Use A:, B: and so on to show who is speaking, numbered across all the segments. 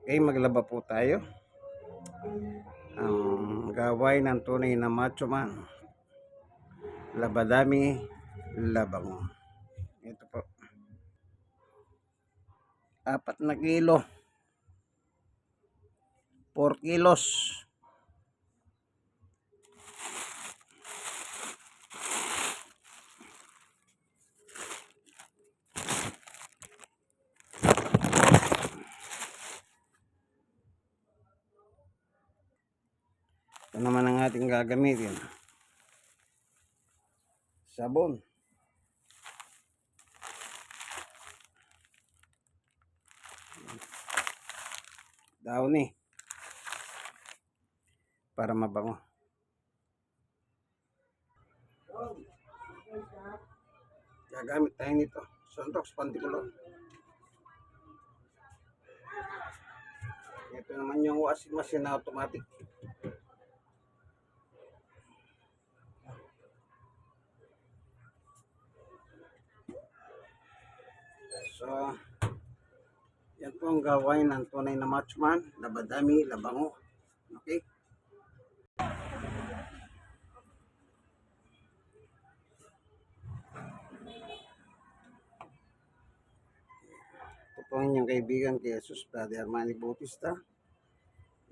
A: Okay, maglaba po tayo. Ang gaway ng tunay na macho man. Labadami, labango. Ito po. Apat na kilo. 4 kilos. Ito naman ang ating gagamitin. Sabon. Downy. Para mabango. Gagamit tayo nito. Sunrox Panticulon. Ito naman yung washing machine na automatic. So, yan po ang gawain ng tunay na matchman, labadami, labango. Okay? Ito po ang inyong kaibigan kay Jesus, Brother Armani Bautista.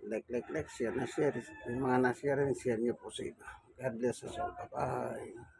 A: Like, like, like, share na share. Yung mga na-share share nyo po sa iba. God bless us all. Bye-bye.